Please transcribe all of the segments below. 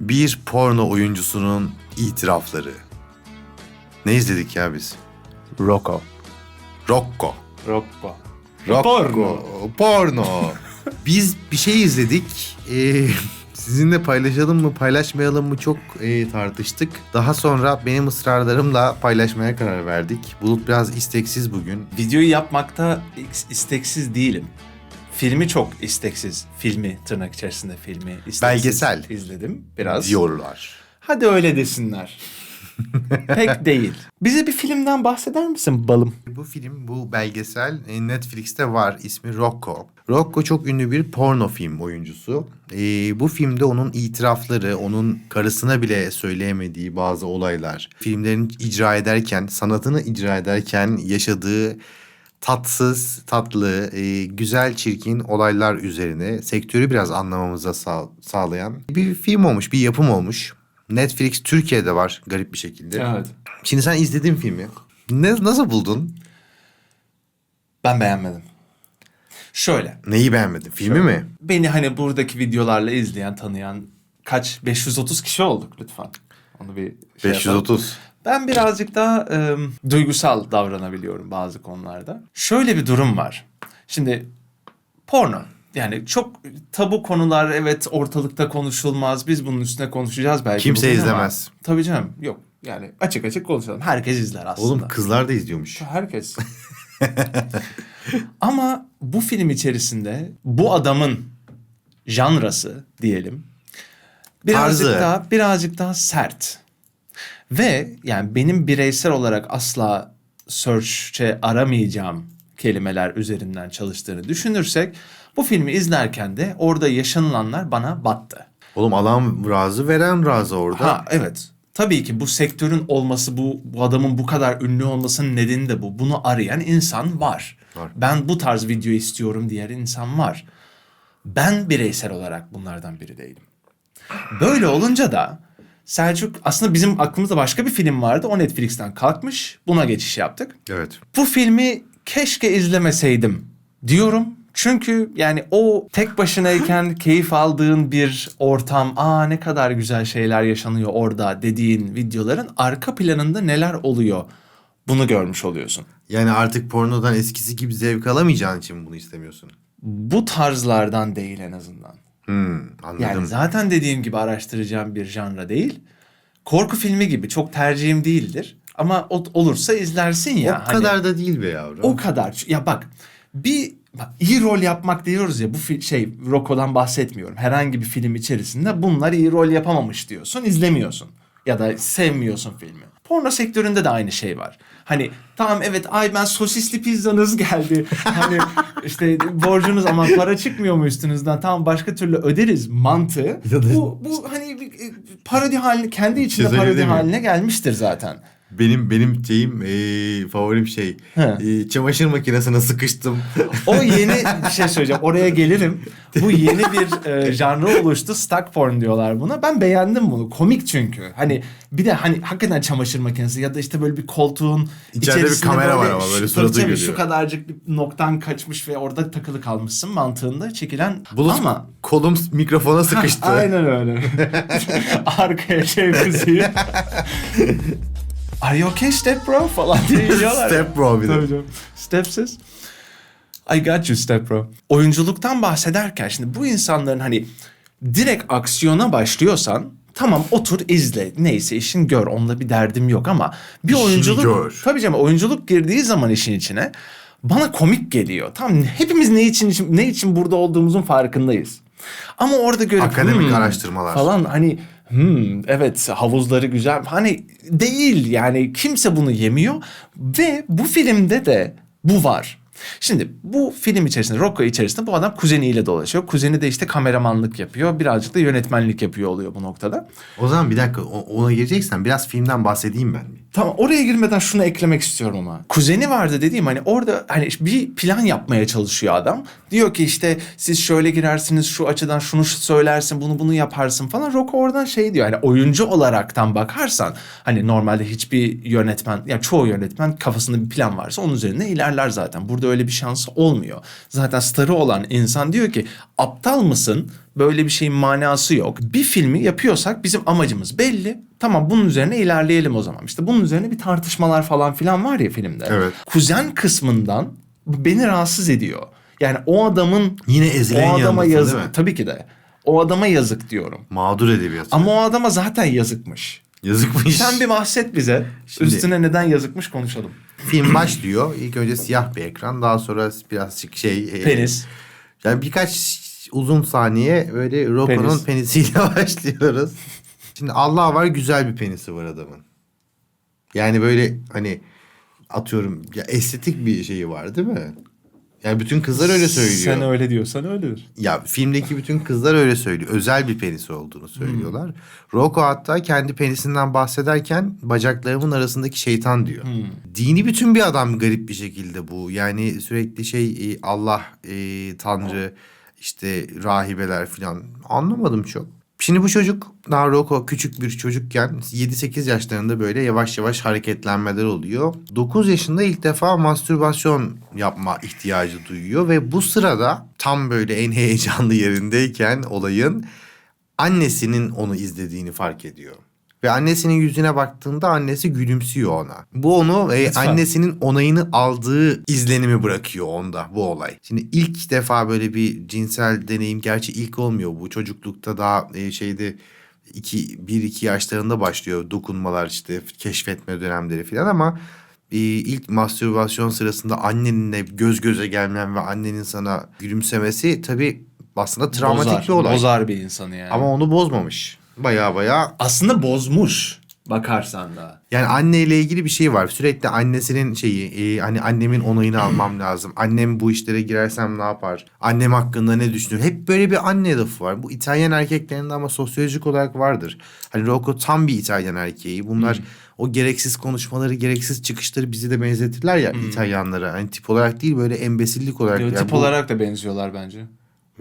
Bir porno oyuncusunun itirafları. Ne izledik ya biz? Rocco. Rocco. Rocco. Rocco. Porno. Porno. biz bir şey izledik. Ee, sizinle paylaşalım mı paylaşmayalım mı çok e, tartıştık. Daha sonra benim ısrarlarımla paylaşmaya karar verdik. Bulut biraz isteksiz bugün. Videoyu yapmakta is- isteksiz değilim. Filmi çok isteksiz. Filmi tırnak içerisinde filmi isteksiz Belgesel. izledim biraz. Diyorlar. Hadi öyle desinler. Pek değil. Bize bir filmden bahseder misin balım? Bu film, bu belgesel e, Netflix'te var. İsmi Rocco. Rocco çok ünlü bir porno film oyuncusu. Ee, bu filmde onun itirafları, onun karısına bile söyleyemediği bazı olaylar, filmlerini icra ederken, sanatını icra ederken yaşadığı tatsız, tatlı, e, güzel, çirkin olaylar üzerine sektörü biraz anlamamıza sağ- sağlayan bir film olmuş, bir yapım olmuş. Netflix Türkiye'de var garip bir şekilde. Evet. Şimdi sen izledin filmi. Ne, nasıl buldun? Ben beğenmedim. Şöyle. Neyi beğenmedin? Filmi mi? Beni hani buradaki videolarla izleyen, tanıyan kaç? 530 kişi olduk lütfen. Onu bir şey yapalım. 530. Ben birazcık daha e, duygusal davranabiliyorum bazı konularda. Şöyle bir durum var. Şimdi porno. Yani çok tabu konular evet ortalıkta konuşulmaz. Biz bunun üstüne konuşacağız belki. Kimse bugün ama- izlemez. Tabii canım yok. Yani açık açık konuşalım. Herkes izler aslında. Oğlum kızlar da izliyormuş. Herkes. Ama bu film içerisinde bu adamın janrası diyelim birazcık Tarzı. daha birazcık daha sert. Ve yani benim bireysel olarak asla search'e aramayacağım kelimeler üzerinden çalıştığını düşünürsek bu filmi izlerken de orada yaşanılanlar bana battı. Oğlum alan razı veren razı orada. Ha evet. Tabii ki bu sektörün olması, bu, bu adamın bu kadar ünlü olmasının nedeni de bu. Bunu arayan insan var. Var. Ben bu tarz video istiyorum diğer insan var. Ben bireysel olarak bunlardan biri değilim. Böyle olunca da Selçuk aslında bizim aklımızda başka bir film vardı. O Netflix'ten kalkmış. Buna geçiş yaptık. Evet. Bu filmi keşke izlemeseydim diyorum. Çünkü yani o tek başınayken keyif aldığın bir ortam, aa ne kadar güzel şeyler yaşanıyor orada dediğin videoların arka planında neler oluyor bunu görmüş oluyorsun. Yani artık pornodan eskisi gibi zevk alamayacağın için bunu istemiyorsun? Bu tarzlardan değil en azından. Hmm, anladım. Yani zaten dediğim gibi araştıracağım bir janra değil. Korku filmi gibi çok tercihim değildir. Ama o- olursa izlersin ya. o hani- kadar da değil be yavrum. O kadar. Ya bak bir bak, iyi rol yapmak diyoruz ya bu şey Rocco'dan bahsetmiyorum. Herhangi bir film içerisinde bunlar iyi rol yapamamış diyorsun izlemiyorsun. Ya da sevmiyorsun filmi. Porno sektöründe de aynı şey var. Hani tamam evet ay ben sosisli pizzanız geldi. Hani işte borcunuz ama para çıkmıyor mu üstünüzden? Tamam başka türlü öderiz mantığı. Bu, bu hani e, parodi haline kendi içinde Şey parodi haline gelmiştir zaten. Benim benim şeyim eee, favorim şey. Eee, çamaşır makinesine sıkıştım. O yeni bir şey söyleyeceğim. Oraya gelirim. Bu yeni bir e, janra oluştu. Stock porn diyorlar buna. Ben beğendim bunu. Komik çünkü. Hani bir de hani hakikaten çamaşır makinesi ya da işte böyle bir koltuğun İçeride bir içerisinde kamera var ama böyle suratı görüyor. Şu kadarcık bir noktan kaçmış ve orada takılı kalmışsın mantığında çekilen Bulut ama kolum mikrofona sıkıştı. Aynen öyle. Arkaya şey müziği. Are you okay step bro falan diye geliyorlar. ya. Step bro bir de. Tabii canım. Stepsiz. I got you step bro. Oyunculuktan bahsederken şimdi bu insanların hani direkt aksiyona başlıyorsan tamam otur izle neyse işin gör onunla bir derdim yok ama bir İşini oyunculuk gör. tabii canım oyunculuk girdiği zaman işin içine bana komik geliyor. Tamam hepimiz ne için ne için burada olduğumuzun farkındayız. Ama orada görüp Akademik "Hmm" araştırmalar. falan hani hmm, evet havuzları güzel hani değil yani kimse bunu yemiyor ve bu filmde de bu var. Şimdi bu film içerisinde Rocco içerisinde bu adam kuzeniyle dolaşıyor. Kuzeni de işte kameramanlık yapıyor. Birazcık da yönetmenlik yapıyor oluyor bu noktada. O zaman bir dakika ona gireceksen biraz filmden bahsedeyim ben. Tamam oraya girmeden şunu eklemek istiyorum ama. Kuzeni vardı dediğim hani orada hani bir plan yapmaya çalışıyor adam. Diyor ki işte siz şöyle girersiniz şu açıdan şunu söylersin bunu bunu yaparsın falan. Rocco oradan şey diyor hani oyuncu olaraktan bakarsan hani normalde hiçbir yönetmen yani çoğu yönetmen kafasında bir plan varsa onun üzerine ilerler zaten. Burada öyle bir şansı olmuyor. Zaten starı olan insan diyor ki aptal mısın? Böyle bir şeyin manası yok. Bir filmi yapıyorsak bizim amacımız belli. Tamam bunun üzerine ilerleyelim o zaman. İşte bunun üzerine bir tartışmalar falan filan var ya filmde. Evet. Kuzen kısmından beni rahatsız ediyor. Yani o adamın Yine ezilen o adama yazık. Tabii ki de. O adama yazık diyorum. Mağdur edebiyatı. Ama o adama zaten yazıkmış. Yazıkmış. Sen bir bahset bize. Şimdi- Üstüne neden yazıkmış konuşalım. Film başlıyor. İlk önce siyah bir ekran. Daha sonra birazcık şey... e, Penis. Yani birkaç uzun saniye böyle Rocco'nun Penis. penisiyle başlıyoruz. Şimdi Allah var güzel bir penisi var adamın. Yani böyle hani atıyorum ya estetik bir şeyi var değil mi? Yani bütün kızlar öyle söylüyor. Sen öyle diyorsan öyledir. Ya filmdeki bütün kızlar öyle söylüyor. Özel bir penisi olduğunu söylüyorlar. Rocco hatta kendi penisinden bahsederken bacaklarımın arasındaki şeytan diyor. Dini bütün bir adam garip bir şekilde bu. Yani sürekli şey e, Allah, e, Tanrı, işte rahibeler falan anlamadım çok. Şimdi bu çocuk daha Rocco küçük bir çocukken 7-8 yaşlarında böyle yavaş yavaş hareketlenmeler oluyor. 9 yaşında ilk defa mastürbasyon yapma ihtiyacı duyuyor ve bu sırada tam böyle en heyecanlı yerindeyken olayın annesinin onu izlediğini fark ediyor. Ve annesinin yüzüne baktığında annesi gülümsüyor ona. Bu onu e, annesinin onayını aldığı izlenimi bırakıyor onda bu olay. Şimdi ilk defa böyle bir cinsel deneyim gerçi ilk olmuyor bu. Çocuklukta daha e, şeyde 2 1 2 yaşlarında başlıyor dokunmalar işte keşfetme dönemleri falan ama e, ilk mastürbasyon sırasında annenle göz göze gelmen ve annenin sana gülümsemesi tabii aslında travmatik Bozar, bir olay. Bozar bir insanı yani. Ama onu bozmamış. Baya baya aslında bozmuş bakarsan da. yani anneyle ilgili bir şey var. Sürekli annesinin şeyi e, hani annemin onayını almam lazım. Annem bu işlere girersem ne yapar? Annem hakkında ne düşünür? Hep böyle bir anne lafı var. Bu İtalyan erkeklerinde ama sosyolojik olarak vardır. Hani Rocco tam bir İtalyan erkeği. Bunlar o gereksiz konuşmaları, gereksiz çıkışları bizi de benzetirler ya İtalyanlara. Hani tip olarak değil böyle embesillik olarak. Tip Yani bu- olarak da benziyorlar bence.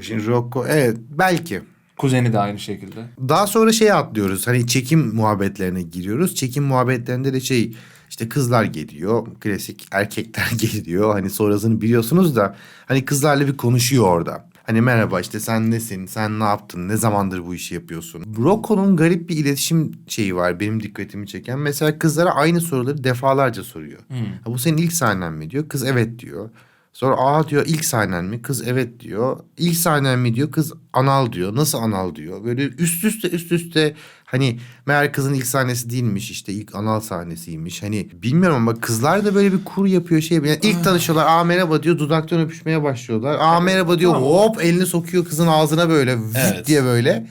Şimdi Rocco evet belki. Kuzeni de aynı şekilde. Daha sonra şeye atlıyoruz. Hani çekim muhabbetlerine giriyoruz. Çekim muhabbetlerinde de şey işte kızlar geliyor. Klasik erkekler geliyor. Hani sonrasını biliyorsunuz da hani kızlarla bir konuşuyor orada. Hani merhaba işte sen nesin, sen ne yaptın, ne zamandır bu işi yapıyorsun. Rocco'nun garip bir iletişim şeyi var benim dikkatimi çeken. Mesela kızlara aynı soruları defalarca soruyor. Ha, bu senin ilk sahnen mi diyor. Kız evet diyor. Sonra aa diyor ilk sahnen mi? Kız evet diyor. İlk sahnen mi diyor. Kız anal diyor. Nasıl anal diyor. Böyle üst üste üst üste hani meğer kızın ilk sahnesi değilmiş işte ilk anal sahnesiymiş. Hani bilmiyorum ama kızlar da böyle bir kur yapıyor şey. Yani ilk tanışıyorlar aa merhaba diyor dudaktan öpüşmeye başlıyorlar. Aa merhaba diyor hop elini sokuyor kızın ağzına böyle Evet. diye böyle.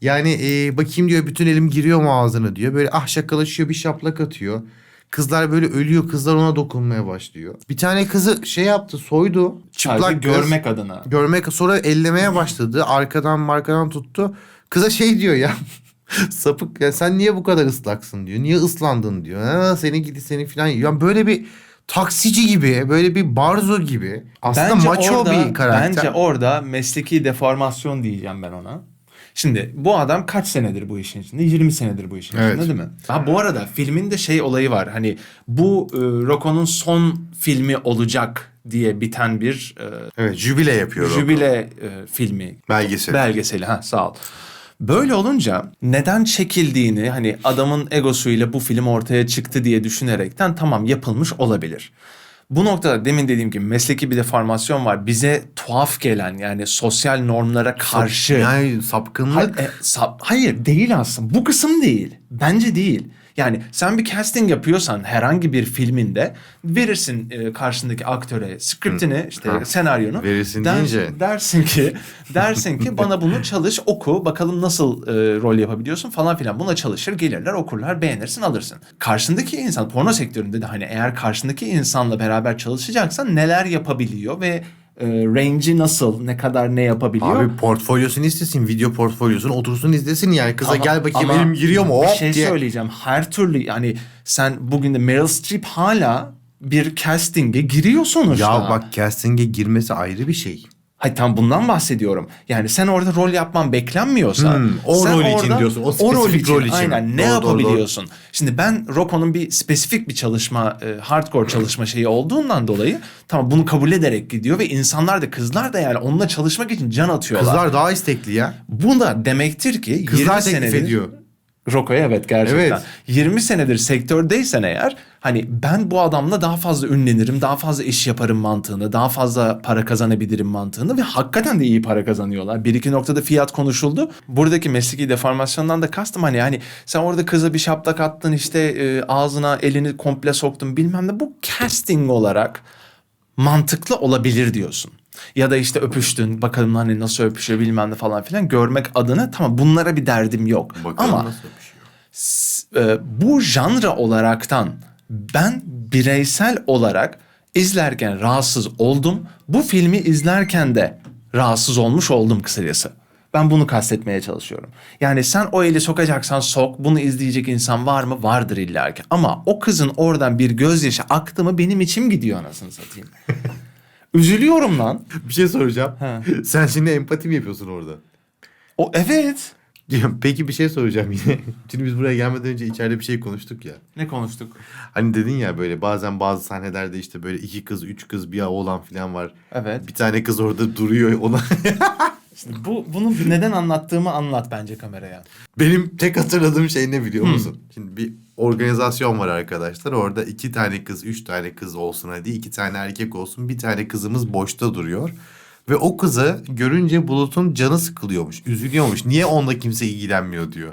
Yani e, bakayım diyor bütün elim giriyor mu ağzına diyor. Böyle ah şakalaşıyor bir şaplak atıyor. Kızlar böyle ölüyor kızlar ona dokunmaya başlıyor. Bir tane kızı şey yaptı soydu. Çıplak Sadece kız. görmek adına. Görmek sonra ellemeye başladı. Arkadan markadan tuttu. Kıza şey diyor ya. sapık ya sen niye bu kadar ıslaksın diyor. Niye ıslandın diyor. Ha, seni gidi seni falan. Yani böyle bir taksici gibi böyle bir barzo gibi. Aslında maço orada, bir karakter. Bence orada mesleki deformasyon diyeceğim ben ona. Şimdi bu adam kaç senedir bu işin içinde? 20 senedir bu işin Evet. içinde değil mi? Ha bu arada filmin de şey olayı var. Hani bu e, Rocco'nun son filmi olacak diye biten bir e, Evet jübile yapıyor. Jübile e, filmi Belgesel. belgeseli ha sağ ol. Böyle olunca neden çekildiğini hani adamın egosuyla bu film ortaya çıktı diye düşünerekten tamam yapılmış olabilir. Bu noktada demin dediğim gibi mesleki bir deformasyon var. Bize tuhaf gelen yani sosyal normlara karşı. Yani sapkınlık. Hayır, e, sa- hayır değil aslında. Bu kısım değil. Bence değil. Yani sen bir casting yapıyorsan herhangi bir filminde verirsin e, karşındaki aktöre skriptini işte Ha. senaryonu. Verirsin deyince. Dersin ki dersin ki bana bunu çalış oku bakalım nasıl e, rol yapabiliyorsun falan filan. Buna çalışır gelirler okurlar beğenirsin alırsın. Karşındaki insan porno sektöründe de hani eğer karşındaki insanla beraber çalışacaksan neler yapabiliyor ve e, range'i nasıl ne kadar ne yapabiliyor. Abi portfolyosunu istesin, video portfolyosunu otursun izlesin yani. Kıza Ama- gel bakayım ama elim giriyor mu Bir hop şey diye. söyleyeceğim. Her türlü yani sen bugün de Meryl Streep hala bir casting'e giriyor sonuçta. Ya bak casting'e girmesi ayrı bir şey. Hayır tam bundan bahsediyorum. Yani sen orada rol yapman beklenmiyorsa. Hmm, o sen rol için diyorsun, o spesifik rol için. Aynen ne Doğru, doğru, yapabiliyorsun? Şimdi ben Rocco'nun bir spesifik bir çalışma, e, hardcore çalışma şeyi olduğundan dolayı tamam bunu kabul ederek gidiyor ve insanlar da kızlar da yani onunla çalışmak için can atıyorlar. Kızlar daha istekli ya. Bu da demektir ki Kızlar 20 teklif senedir ediyor. Rocco'ya evet gerçekten. Evet. 20 senedir sektördeysen eğer hani ben bu adamla daha fazla ünlenirim, daha fazla iş yaparım mantığını, daha fazla para kazanabilirim mantığını ve hakikaten de iyi para kazanıyorlar. Bir iki noktada fiyat konuşuldu. Buradaki mesleki deformasyondan da kastım hani hani sen orada kıza bir şaplak attın işte e, ağzına elini komple soktun bilmem ne bu casting olarak mantıklı olabilir diyorsun. Ya da işte öpüştün bakalım hani nasıl öpüşüyor bilmem ne falan filan görmek adına tamam bunlara bir derdim yok. Bakalım Ama nasıl öpüşüyor. e, bu janra olaraktan ben bireysel olarak izlerken rahatsız oldum. Bu filmi izlerken de rahatsız olmuş oldum kısacası. Ben bunu kastetmeye çalışıyorum. Yani sen o eli sokacaksan sok. Bunu izleyecek insan var mı? Vardır illaki. Ama o kızın oradan bir gözyaşı aktı mı benim içim gidiyor anasını satayım. Üzülüyorum lan. Bir şey soracağım. Ha. Sen şimdi empati mi yapıyorsun orada? O evet. Peki bir şey soracağım yine. Şimdi biz buraya gelmeden önce içeride bir şey konuştuk ya. Ne konuştuk? Hani dedin ya böyle bazen bazı sahnelerde işte böyle iki kız, üç kız, bir oğlan falan var. Evet. Bir tane kız orada duruyor. Ona Şimdi bu bunu neden anlattığımı anlat bence kameraya. Benim tek hatırladığım şey ne biliyor musun? Şimdi bir organizasyon var arkadaşlar. Orada iki tane kız, üç tane kız olsun hadi. iki tane erkek olsun. Bir tane kızımız boşta duruyor. Ve o kızı görünce Bulut'un canı sıkılıyormuş. Üzülüyormuş. Niye onunla kimse ilgilenmiyor diyor.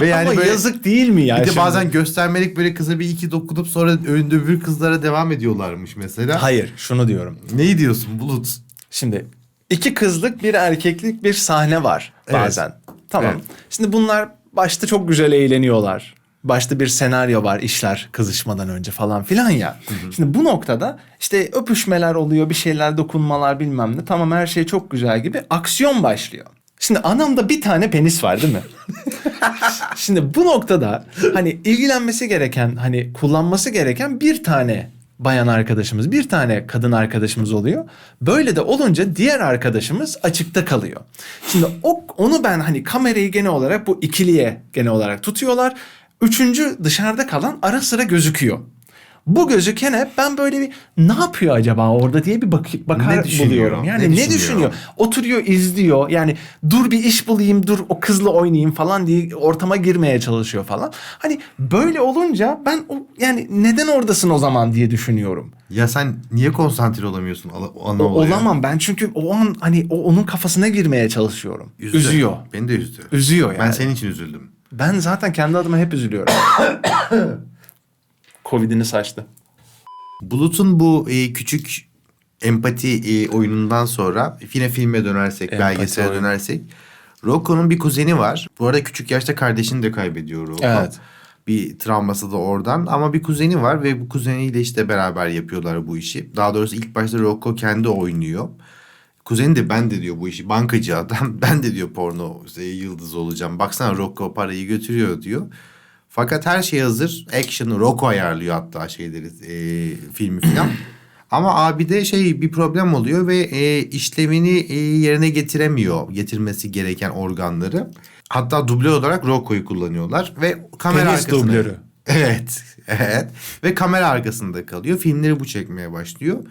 Ve yani Ama böyle... yazık değil mi ya? Bir de şimdi? bazen göstermelik böyle kıza bir iki dokunup sonra önde öbür kızlara devam ediyorlarmış mesela. Hayır şunu diyorum. Ne diyorsun Bulut? Şimdi iki kızlık bir erkeklik bir sahne var Evet. bazen. Tamam. Evet. Şimdi bunlar başta çok güzel eğleniyorlar. Başta bir senaryo var işler kızışmadan önce falan filan ya. Şimdi bu noktada işte öpüşmeler oluyor, bir şeyler dokunmalar bilmem ne. Tamam her şey çok güzel gibi aksiyon başlıyor. Şimdi anamda bir tane penis var değil mi? Şimdi bu noktada hani ilgilenmesi gereken hani kullanması gereken bir tane bayan arkadaşımız, bir tane kadın arkadaşımız oluyor. Böyle de olunca diğer arkadaşımız açıkta kalıyor. Şimdi o, onu ben hani kamerayı gene olarak bu ikiliye gene olarak tutuyorlar. Üçüncü dışarıda kalan ara sıra gözüküyor. Bu gözükene ben böyle bir ne yapıyor acaba orada diye bir bak bakar Ne düşünüyor? buluyorum. Yani Ne ne, düşünüyor? düşünüyor? Oturuyor izliyor. Yani dur bir iş bulayım, dur o kızla oynayayım falan diye ortama girmeye çalışıyor falan. Hani böyle olunca ben o yani neden oradasın o zaman diye düşünüyorum. Ya sen niye konsantre olamıyorsun O, olaya? olamam ben çünkü o an hani o, onun kafasına girmeye çalışıyorum. Üzdü. Üzüyor. Beni de üzdü. Üzüyor yani. Ben senin için üzüldüm. Ben zaten kendi adıma hep üzülüyorum. Covid'ini saçtı. Bulut'un bu e, küçük empati e, oyunundan sonra yine filme dönersek, Empati belgesele oyunu. dönersek. Rocco'nun bir kuzeni var. Bu arada küçük yaşta kardeşini de kaybediyor Rocco. Evet. Bir travması da oradan ama bir kuzeni var ve bu kuzeniyle işte beraber yapıyorlar bu işi. Daha doğrusu ilk başta Rocco kendi oynuyor. Kuzeni de ben de diyor bu işi bankacı adam. Ben de diyor porno yıldız olacağım. Baksana Rocco parayı götürüyor diyor. Fakat her şey hazır. Action Rocco ayarlıyor hatta şeyleri e, filmi falan. Ama abi de şey bir problem oluyor ve e, işlevini e, yerine getiremiyor. Getirmesi gereken organları. Hatta duble olarak Rocco'yu kullanıyorlar ve kamera Penis arkasında. dublörü. Evet, evet. Ve kamera arkasında kalıyor. Filmleri bu çekmeye başlıyor.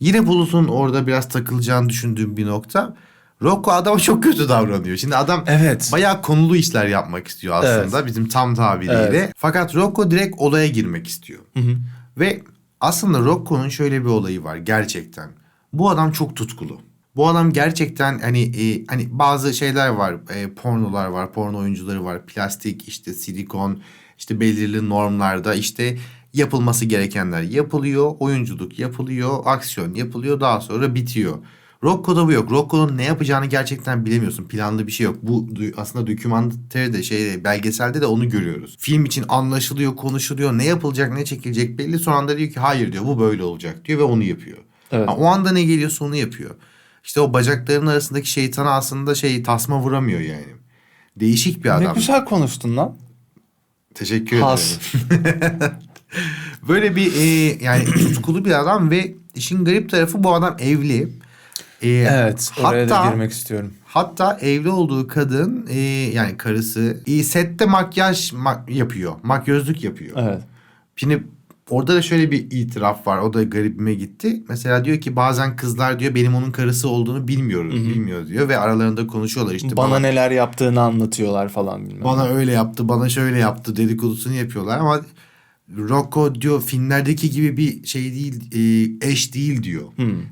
Yine Bulut'un orada biraz takılacağını düşündüğüm bir nokta. Rocco adama çok kötü davranıyor. Şimdi adam Evet. bayağı konulu işler yapmak istiyor aslında bizim tam tabiriyle. Evet. Fakat Rocco direkt olaya girmek istiyor. Ve aslında Rocco'nun şöyle bir olayı var gerçekten. Bu adam çok tutkulu. Bu adam gerçekten hani e, hani bazı şeyler var, e, pornolar var, porno oyuncuları var, plastik işte silikon, işte belirli normlarda işte yapılması gerekenler yapılıyor, oyunculuk yapılıyor, aksiyon yapılıyor, daha sonra bitiyor. Rocco'da bu yok. Rocco'nun ne yapacağını gerçekten bilemiyorsun. Planlı bir şey yok. Bu aslında dokümanterde şey belgeselde de onu görüyoruz. Film için anlaşılıyor, konuşuluyor. Ne yapılacak, ne çekilecek belli. Sonra anda diyor ki hayır diyor bu böyle olacak diyor ve onu yapıyor. Evet. Ha, o anda ne geliyorsa onu yapıyor. İşte o bacaklarının arasındaki şeytana aslında şey tasma vuramıyor yani. Değişik bir Ne adam. güzel konuştun lan. Teşekkür Has. ederim. Böyle bir e, yani tutkulu bir adam ve işin garip tarafı bu adam evli. Ee, Evet, oraya da hatta- girmek istiyorum. Hatta evli olduğu kadın e, yani karısı e, sette makyaj ma- yapıyor. Makyözlük yapıyor. Evet. Şimdi orada da şöyle bir itiraf var. O da garibime gitti. Mesela diyor ki bazen kızlar diyor benim onun karısı olduğunu bilmiyoruz. Bilmiyor diyor ve aralarında konuşuyorlar işte. bana, neler yaptığını anlatıyorlar falan bilmem. Bana öyle yaptı, bana şöyle yaptı dedikodusunu yapıyorlar ama Rocco diyor filmlerdeki gibi bir şey değil, e, eş değil diyor.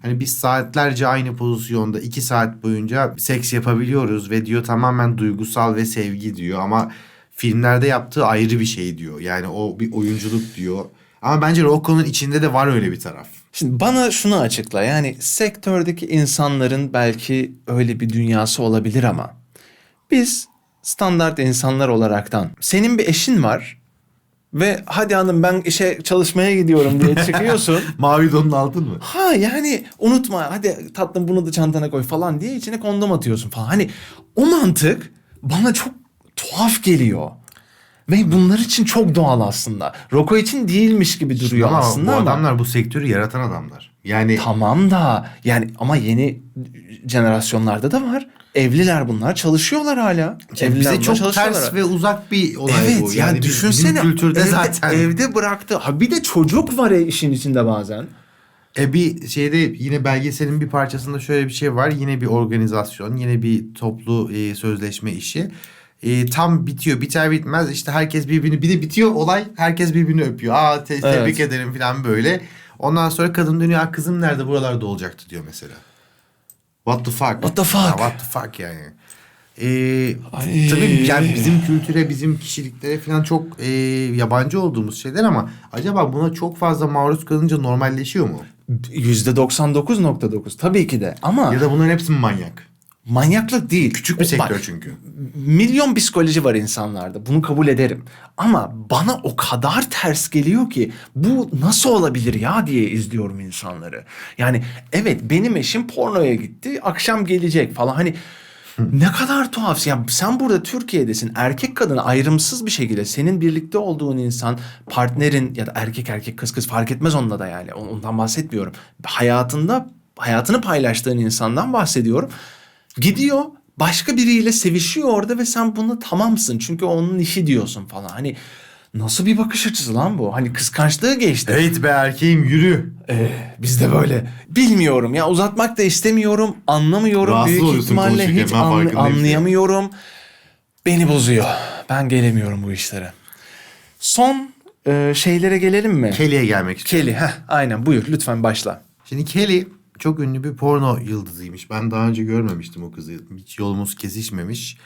Hani biz saatlerce aynı pozisyonda iki saat boyunca seks yapabiliyoruz ve diyor tamamen duygusal ve sevgi diyor ama filmlerde yaptığı ayrı bir şey diyor. Yani o bir oyunculuk diyor. Ama bence Rocco'nun içinde de var öyle bir taraf. Şimdi bana şunu açıkla. Yani sektördeki insanların belki öyle bir dünyası olabilir ama biz standart insanlar olaraktan senin bir eşin var ve hadi hanım ben işe çalışmaya gidiyorum diye çıkıyorsun. Mavi donun aldın mı? Ha yani unutma hadi tatlım bunu da çantana koy falan diye içine kondom atıyorsun falan. Hani o mantık bana çok tuhaf geliyor. Ve bunlar için çok doğal aslında. Roko için değilmiş gibi duruyor ama aslında bu ama. adamlar bu sektörü yaratan adamlar. Yani Tamam da yani ama yeni jenerasyonlarda da var. Evliler bunlar çalışıyorlar hala. Evliler bize çok ters ve uzak bir olay Evet bu. yani biz- düşünsene bizim kültürde evde, zaten. evde bıraktı. Ha bir de çocuk var e- işin içinde bazen. E bir şeyde yine belgeselin bir parçasında şöyle bir şey var. Yine bir organizasyon, yine bir toplu e, sözleşme işi. E, tam bitiyor. Biter bitmez işte herkes birbirini bir de bitiyor olay. Herkes birbirini öpüyor. Aa te- tebrik ederim falan böyle. Ondan sonra kadın dönüyor. "Aa, kızım nerede buralarda olacaktı diyor mesela. What the fuck? What the fuck? Ya, what the fuck yani. E, Ay. tabii yani bizim kültüre, bizim kişiliklere falan çok e, yabancı olduğumuz şeyler ama acaba buna çok fazla maruz kalınca normalleşiyor mu? %99.9 tabii ki de ama Ya da bunların hepsi mi manyak? Manyaklık değil. Küçük bir sektör bak, çünkü. milyon psikoloji var insanlarda. Bunu kabul ederim. Ama bana o kadar ters geliyor ki bu nasıl olabilir ya diye izliyorum insanları. Yani evet benim eşim pornoya gitti. Akşam gelecek falan. Hani ne kadar tuhaf. Ya sen burada Türkiye'desin. Erkek kadın ayrımsız bir şekilde senin birlikte olduğun insan partnerin ya da erkek erkek kız kız fark etmez onunla da yani. Ondan bahsetmiyorum. Hayatında hayatını paylaştığın insandan bahsediyorum. Gidiyor başka biriyle sevişiyor orada ve sen bunu tamamsın. Çünkü onun işi diyorsun falan. Hani nasıl bir bakış açısı lan bu? Hani kıskançlığı geçti. Evet be erkeğim yürü. Ee, biz de böyle. Bilmiyorum ya uzatmak da istemiyorum. Anlamıyorum. Rahatsız Büyük ihtimalle hiç anla- anlayamıyorum. Beni bozuyor. Ben gelemiyorum bu işlere. Son e, şeylere gelelim mi? Kelly'e gelmek istiyorum. Kelly. Heh, aynen buyur lütfen başla. Şimdi Kelly çok ünlü bir porno yıldızıymış. Ben daha önce görmemiştim o kızı. Hiç yolumuz kesişmemiş.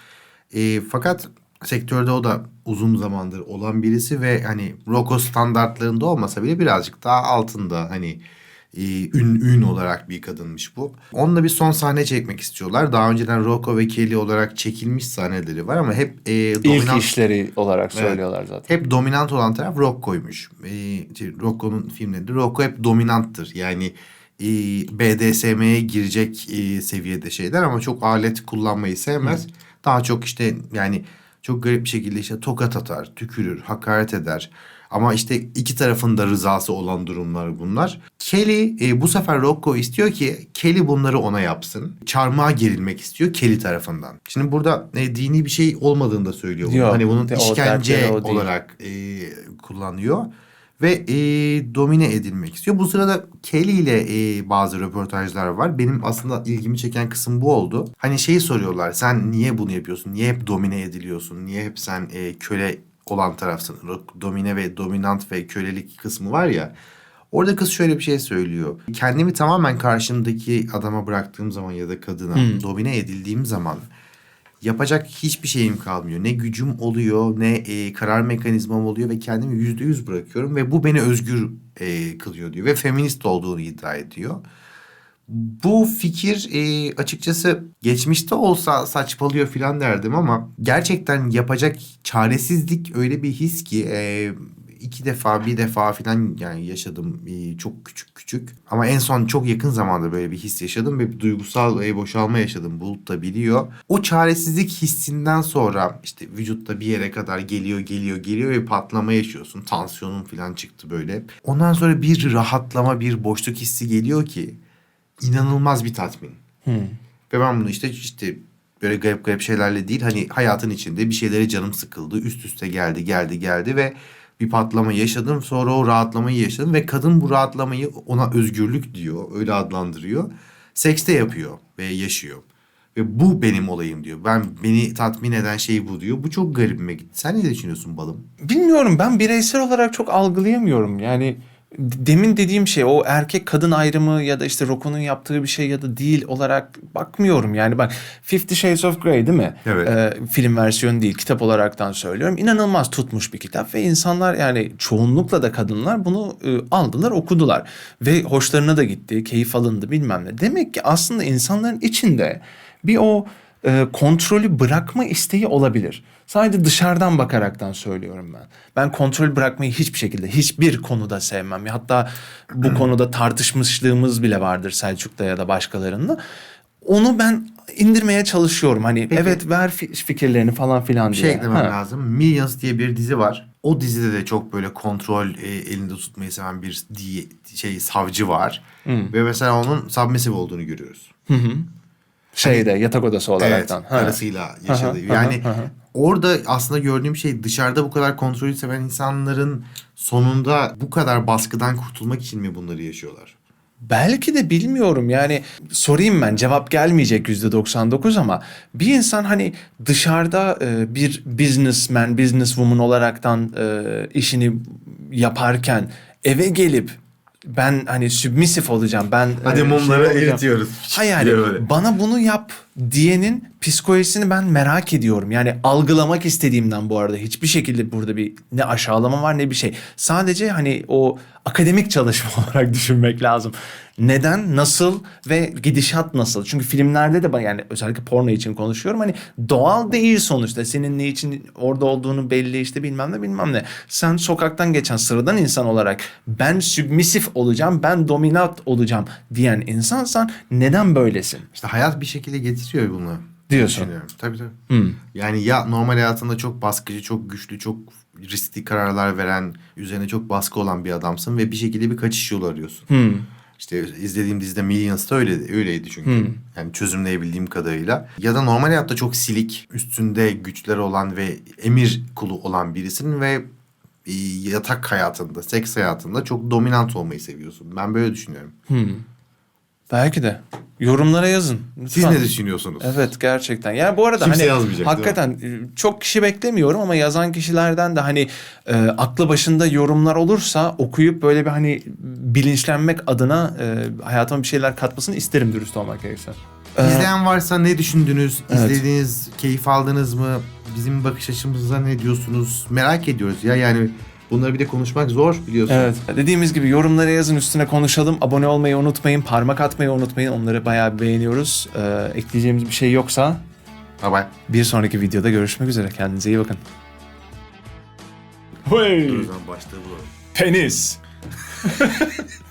E, fakat sektörde o da uzun zamandır olan birisi ve hani Rocco standartlarında olmasa bile birazcık daha altında hani e, ün ün olarak bir kadınmış bu. Onunla bir son sahne çekmek istiyorlar. Daha önceden Rocco ve Kelly olarak çekilmiş sahneleri var ama hep e, İlk dominant işleri olarak söylüyorlar zaten. hep dominant olan taraf Rocco'ymuş. Ee, işte Rocco'nun filmlerinde Rocco hep dominanttır. Yani e, BDSM'ye girecek e, seviyede şeyler ama çok alet kullanmayı sevmez. Daha çok işte yani çok garip bir şekilde işte tokat atar, tükürür, hakaret eder. Ama işte iki tarafın da rızası olan durumlar bunlar. Kelly e, bu sefer Rocco istiyor ki Kelly bunları ona yapsın. Çarmıha gerilmek istiyor Kelly tarafından. Şimdi burada e, dini bir şey olmadığını da söylüyor. Yok, hani bunun de- o işkence o değil. olarak e, kullanıyor ve e, domine edilmek istiyor. Bu sırada Kelly ile e, bazı röportajlar var. Benim aslında ilgimi çeken kısım bu oldu. Hani şeyi soruyorlar. Sen niye bunu yapıyorsun? Niye hep domine ediliyorsun? Niye hep sen e, köle olan tarafsın? Domine ve dominant ve kölelik kısmı var ya. Orada kız şöyle bir şey söylüyor. Kendimi tamamen karşımdaki adama bıraktığım zaman ya da kadına domine edildiğim zaman yapacak hiçbir şeyim kalmıyor. Ne gücüm oluyor ne e, karar mekanizmam oluyor ve kendimi yüzde yüz bırakıyorum ve bu beni özgür e, kılıyor diyor ve feminist olduğunu iddia ediyor. Bu fikir e, açıkçası geçmişte olsa saçmalıyor falan derdim ama gerçekten yapacak çaresizlik öyle bir his ki e, iki defa bir defa falan yani yaşadım e, çok küçük küçük ama en son çok yakın zamanda böyle bir his yaşadım ve bir duygusal e, boşalma yaşadım Bulut da biliyor. O çaresizlik hissinden sonra işte vücutta bir yere kadar geliyor geliyor geliyor ve patlama yaşıyorsun tansiyonun falan çıktı böyle. Ondan sonra bir rahatlama bir boşluk hissi geliyor ki inanılmaz bir tatmin. Ve ben bunu işte işte böyle garip garip şeylerle değil hani hayatın içinde bir şeylere canım sıkıldı. Üst üste geldi geldi geldi ve bir patlama yaşadım. Sonra o rahatlamayı yaşadım ve kadın bu rahatlamayı ona özgürlük diyor. Öyle adlandırıyor. Sekste yapıyor ve yaşıyor. Ve bu benim olayım diyor. Ben beni tatmin eden şey bu diyor. Bu çok garibime gitti. Sen ne düşünüyorsun balım? Bilmiyorum ben bireysel olarak çok algılayamıyorum. Yani demin dediğim şey o erkek kadın ayrımı ya da işte Rocco'nun yaptığı bir şey ya da değil olarak bakmıyorum. Yani bak Fifty Shades of Grey değil mi? Evet. Ee, film versiyonu değil kitap olaraktan söylüyorum. İnanılmaz tutmuş bir kitap ve insanlar yani çoğunlukla da kadınlar bunu e, aldılar okudular. Ve hoşlarına da gitti keyif alındı bilmem ne. Demek ki aslında insanların içinde bir o e, kontrolü bırakma isteği olabilir. Sadece dışarıdan bakaraktan söylüyorum ben. Ben kontrol bırakmayı hiçbir şekilde hiçbir konuda sevmem. Hatta bu konuda tartışmışlığımız bile vardır Selçuk'ta ya da başkalarında. Onu ben indirmeye çalışıyorum. Hani Peki. evet ver fi- fikirlerini falan filan diye. şey eklemem Ha. lazım. Millions diye bir dizi var. O dizide de çok böyle kontrol e, elinde tutmayı seven bir diye, şey savcı var. Ve mesela onun submissive olduğunu görüyoruz. Şeyde yatak odası Evet, olaraktan. Ha. karısıyla yaşadığı. Yani orada aslında gördüğüm şey dışarıda bu kadar kontrolü seven insanların sonunda bu kadar baskıdan kurtulmak için mi bunları yaşıyorlar? Belki de bilmiyorum yani sorayım ben cevap gelmeyecek yüzde 99 ama bir insan hani dışarıda e, bir businessman, businesswoman olaraktan e, işini yaparken eve gelip ben hani submissive olacağım ben Hadi e, mumları şey eritiyoruz. Hayır yani bana bunu yap diyenin psikolojisini ben merak ediyorum. Yani algılamak istediğimden bu arada hiçbir şekilde burada bir ne aşağılama var ne bir şey. Sadece hani o akademik çalışma olarak düşünmek lazım. Neden, nasıl ve gidişat nasıl? Çünkü filmlerde de yani özellikle porno için konuşuyorum. Hani doğal değil sonuçta. Senin ne için orada olduğunu belli işte bilmem ne bilmem ne. Sen sokaktan geçen sıradan insan olarak ben submisif olacağım, ben dominant olacağım diyen insansan neden böylesin? İşte hayat bir şekilde getiriyor bunu. Diyorsun. Tabii tabii. Yani ya normal hayatında çok baskıcı, çok güçlü, çok riskli kararlar veren, üzerine çok baskı olan bir adamsın ve bir şekilde bir kaçış yolu arıyorsun. İşte izlediğim dizide Millions'ta öyleydi, öyleydi çünkü. Yani çözümleyebildiğim kadarıyla. Ya da normal hayatta çok silik, üstünde güçleri olan ve emir kulu olan birisin ve e, yatak hayatında, seks hayatında çok dominant olmayı seviyorsun. Ben böyle düşünüyorum. Belki de. Yorumlara yazın. Siz lütfen. ne düşünüyorsunuz? Evet gerçekten. Yani bu arada Kimse hani yazmayacak, hakikaten e, çok kişi beklemiyorum ama yazan kişilerden de hani e, aklı başında yorumlar olursa okuyup böyle bir hani bilinçlenmek adına e, hayatıma bir şeyler katmasını isterim dürüst olmak gerekirse. Ee, İzleyen varsa ne düşündünüz? Evet. İzlediniz, keyif aldınız mı? Bizim bakış açımıza ne diyorsunuz? Merak ediyoruz ya yani bunları bir de konuşmak zor biliyorsun. Evet. Dediğimiz gibi yorumlara yazın üstüne konuşalım. Abone olmayı unutmayın. Parmak atmayı unutmayın. Onları bayağı beğeniyoruz. Ee, ekleyeceğimiz bir şey yoksa Bye bye. bir sonraki videoda görüşmek üzere. Kendinize iyi bakın. Hey, O zaman başlığı bulalım. penis.